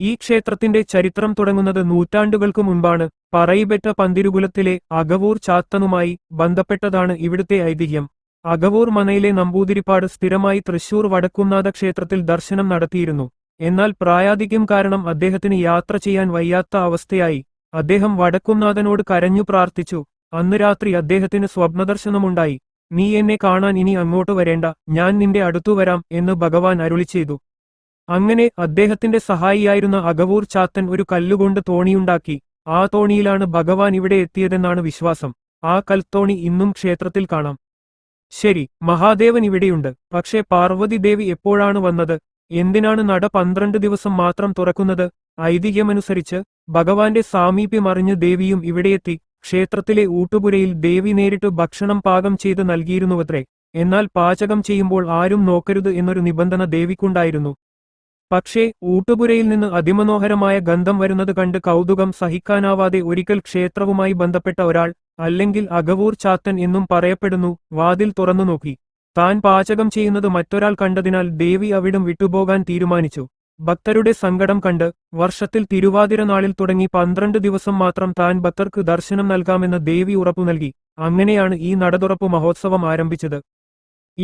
ഈ ക്ഷേത്രത്തിന്റെ ചരിത്രം തുടങ്ങുന്നത് നൂറ്റാണ്ടുകൾക്കു മുൻപാണ് പറയിബെറ്റ പന്തിരുകുലത്തിലെ അകവൂർ ചാത്തനുമായി ബന്ധപ്പെട്ടതാണ് ഇവിടുത്തെ ഐതിഹ്യം. അകവൂർ മനയിലെ നമ്പൂതിരിപ്പാട് സ്ഥിരമായി തൃശൂർ വടക്കുംനാഥ ക്ഷേത്രത്തിൽ ദർശനം നടത്തിയിരുന്നു. എന്നാൽ പ്രായാധിക്യം കാരണം അദ്ദേഹത്തിന് യാത്ര ചെയ്യാൻ വയ്യാത്ത അവസ്ഥയായി. അദ്ദേഹം വടക്കുംനാഥനോട് കരഞ്ഞു പ്രാർത്ഥിച്ചു. അന്ന് രാത്രി അദ്ദേഹത്തിന് സ്വപ്നദർശനമുണ്ടായി. നീ എന്നെ കാണാൻ ഇനി അങ്ങോട്ട് വരേണ്ട. ഞാൻ നിന്റെ അടുത്തു വരാം എന്ന് ഭഗവാൻ അരുളി ചെയ്തു. അങ്ങനെ അദ്ദേഹത്തിന്റെ സഹായിയായിരുന്ന അഗവൂർ ചാത്തൻ ഒരു കല്ലുകൊണ്ട് തോണിയുണ്ടാക്കി. ആ തോണിയിലാണ് ഭഗവാൻ ഇവിടെ എത്തിയതെന്നാണ് വിശ്വാസം. ആ കൽത്തോണി ഇന്നും ക്ഷേത്രത്തിൽ കാണാം. ശരി മഹാദേവൻ ഇവിടെയുണ്ട്. പക്ഷേ പാർവതി ദേവി എപ്പോഴാണ് വന്നത്? എന്തിനാണ് നട പന്ത്രണ്ട് ദിവസം മാത്രം തുറക്കുന്നത്? ഐതിഹ്യമനുസരിച്ച് ഭഗവാന്റെ സാമീപ്യം അറിഞ്ഞ് ദേവിയും ഇവിടെയെത്തി ക്ഷേത്രത്തിലെ ഊട്ടുപുരയിൽ ദേവി നേരിട്ട് ഭക്ഷണം പാകം ചെയ്ത് നൽകിയിരുന്നുവത്രേ. എന്നാൽ പാചകം ചെയ്യുമ്പോൾ ആരും നോക്കരുത് എന്നൊരു നിബന്ധന ദേവിക്കുണ്ടായിരുന്നു. പക്ഷേ ഊട്ടുപുരയിൽ നിന്ന് അതിമനോഹരമായ ഗന്ധം വരുന്നത് കണ്ട് കൗതുകം സഹിക്കാനാവാതെ ഒരിക്കൽ ക്ഷേത്രവുമായി ബന്ധപ്പെട്ട ഒരാൾ അല്ലെങ്കിൽ അഗവൂർ ചാത്തൻ എന്നും പറയപ്പെടുന്നു വാതിൽ തുറന്നു നോക്കി. താൻ പാചകം ചെയ്യുന്നത് മറ്റൊരാൾ കണ്ടതിനാൽ ദേവി അവിടം വിട്ടുപോകാൻ തീരുമാനിച്ചു. ഭക്തരുടെ സങ്കടം കണ്ട് വർഷത്തിൽ തിരുവാതിര നാളിൽ തുടങ്ങി പന്ത്രണ്ട് ദിവസം മാത്രം താൻ ഭക്തർക്ക് ദർശനം നൽകാമെന്ന് ദേവി ഉറപ്പു നൽകി. അങ്ങനെയാണ് ഈ നടതുറപ്പ് മഹോത്സവം ആരംഭിച്ചത്.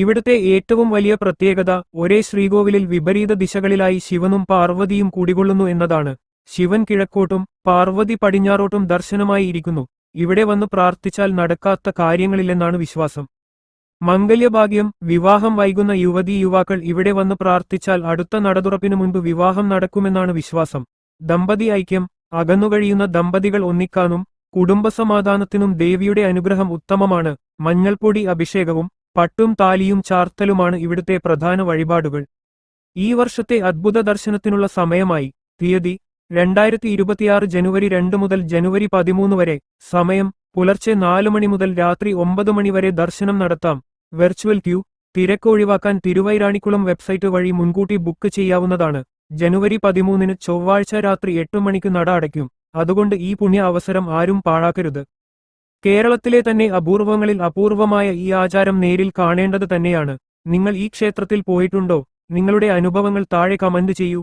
ഇവിടുത്തെ ഏറ്റവും വലിയ പ്രത്യേകത ഒരേ ശ്രീകോവിലിൽ വിപരീത ദിശകളിലായി ശിവനും പാർവതിയും കൂടികൊള്ളുന്നു എന്നതാണ്. ശിവൻ കിഴക്കോട്ടും പാർവതി പടിഞ്ഞാറോട്ടും ദർശനമായി ഇരിക്കുന്നു. ഇവിടെ വന്ന് പ്രാർത്ഥിച്ചാൽ നടക്കാത്ത കാര്യങ്ങളില്ലെന്നാണ് വിശ്വാസം. മംഗല്യഭാഗ്യം വിവാഹം വൈകുന്ന യുവതി യുവാക്കൾ ഇവിടെ വന്ന് പ്രാർത്ഥിച്ചാൽ അടുത്ത നടതുറപ്പിനു മുൻപ് വിവാഹം നടക്കുമെന്നാണ് വിശ്വാസം. ദമ്പതി ഐക്യം അകന്നുകഴിയുന്ന ദമ്പതികൾ ഒന്നിക്കാനും കുടുംബസമാധാനത്തിനും ദേവിയുടെ അനുഗ്രഹം ഉത്തമമാണ്. മഞ്ഞൾപ്പൊടി അഭിഷേകവും പട്ടും താലിയും ചാർത്തലുമാണ് ഇവിടുത്തെ പ്രധാന വഴിപാടുകൾ. ഈ വർഷത്തെ അദ്ഭുത ദർശനത്തിനുള്ള സമയമായി തീയതി രണ്ടായിരത്തി ഇരുപത്തിയാറ് ജനുവരി രണ്ട് മുതൽ ജനുവരി പതിമൂന്ന് വരെ. സമയം പുലർച്ചെ നാല് മണി മുതൽ രാത്രി ഒമ്പത് മണി വരെ ദർശനം നടത്താം. വെർച്വൽ ക്യൂ തിരക്ക് ഒഴിവാക്കാൻ തിരുവൈരാണിക്കുളം വെബ്സൈറ്റ് വഴി മുൻകൂട്ടി ബുക്ക് ചെയ്യാവുന്നതാണ്. ജനുവരി പതിമൂന്നിന് ചൊവ്വാഴ്ച രാത്രി എട്ട് മണിക്ക് നട അടയ്ക്കും. അതുകൊണ്ട് ഈ പുണ്യ അവസരം ആരും പാഴാക്കരുത്. കേരളത്തിലെ തന്നെ അപൂർവങ്ങളിൽ അപൂർവമായ ഈ ആചാരം നേരിൽ കാണേണ്ടത് തന്നെയാണ്. നിങ്ങൾ ഈ ക്ഷേത്രത്തിൽ പോയിട്ടുണ്ടോ? നിങ്ങളുടെ അനുഭവങ്ങൾ താഴെ കമന്റ് ചെയ്യൂ.